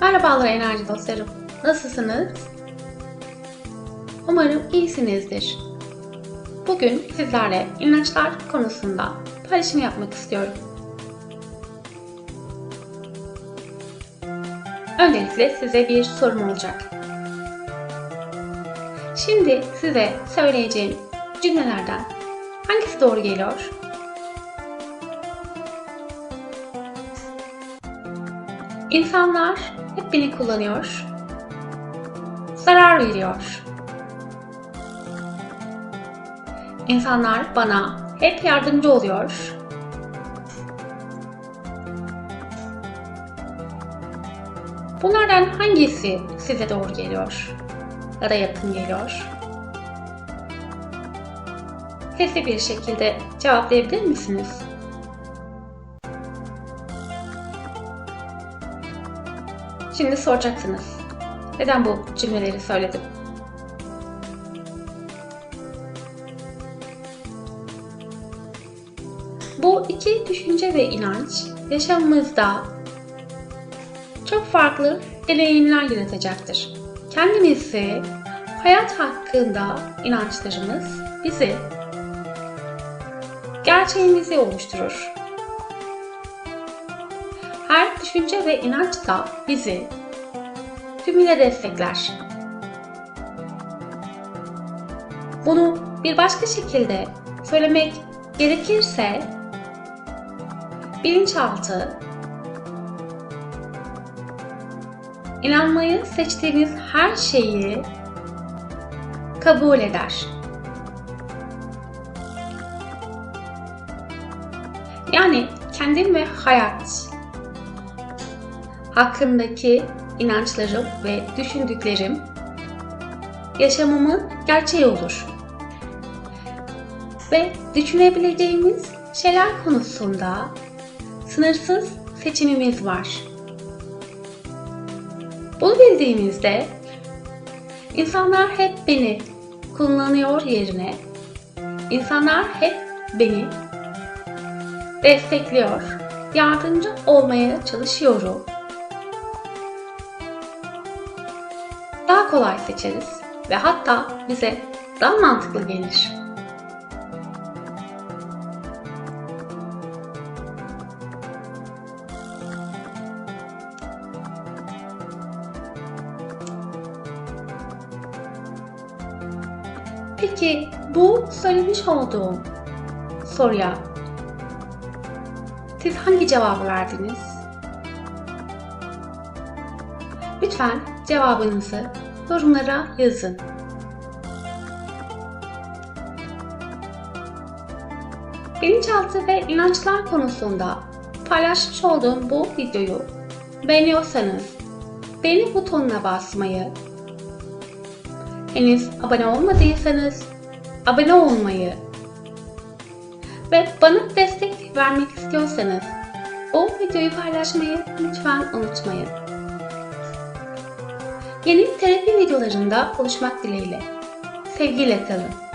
Merhabalar enerji dostlarım. Nasılsınız? Umarım iyisinizdir. Bugün sizlerle inançlar konusunda paylaşım yapmak istiyorum. Öncelikle size bir sorum olacak. Şimdi size söyleyeceğim cümlelerden hangisi doğru geliyor? İnsanlar hep beni kullanıyor, zarar veriyor. İnsanlar bana hep yardımcı oluyor. Bunlardan hangisi size doğru geliyor ya da yakın geliyor? Sesli bir şekilde cevaplayabilir misiniz? Şimdi soracaksınız. Neden bu cümleleri söyledim? Bu iki düşünce ve inanç yaşamımızda çok farklı deneyimler yaratacaktır. Kendimizi, hayat hakkında inançlarımız bizi gerçeğimizi oluşturur. Her düşünce ve inanç da bizi tümüyle destekler. Bunu bir başka şekilde söylemek gerekirse bilinçaltı inanmayı seçtiğiniz her şeyi kabul eder. Yani kendim ve hayat hakkındaki inançlarım ve düşündüklerim yaşamımın gerçeği olur. Ve düşünebileceğimiz şeyler konusunda sınırsız seçimimiz var. Bunu bildiğimizde insanlar hep beni kullanıyor yerine insanlar hep beni destekliyor, yardımcı olmaya çalışıyorum kolay seçeriz ve hatta bize daha mantıklı gelir. Peki bu söylemiş olduğum soruya siz hangi cevabı verdiniz? Lütfen cevabınızı yorumlara yazın. Bilinçaltı ve inançlar konusunda paylaşmış olduğum bu videoyu beğeniyorsanız beğeni butonuna basmayı, henüz abone olmadıysanız abone olmayı ve bana destek vermek istiyorsanız o videoyu paylaşmayı lütfen unutmayın. Yeni terapi videolarında buluşmak dileğiyle. Sevgiyle kalın.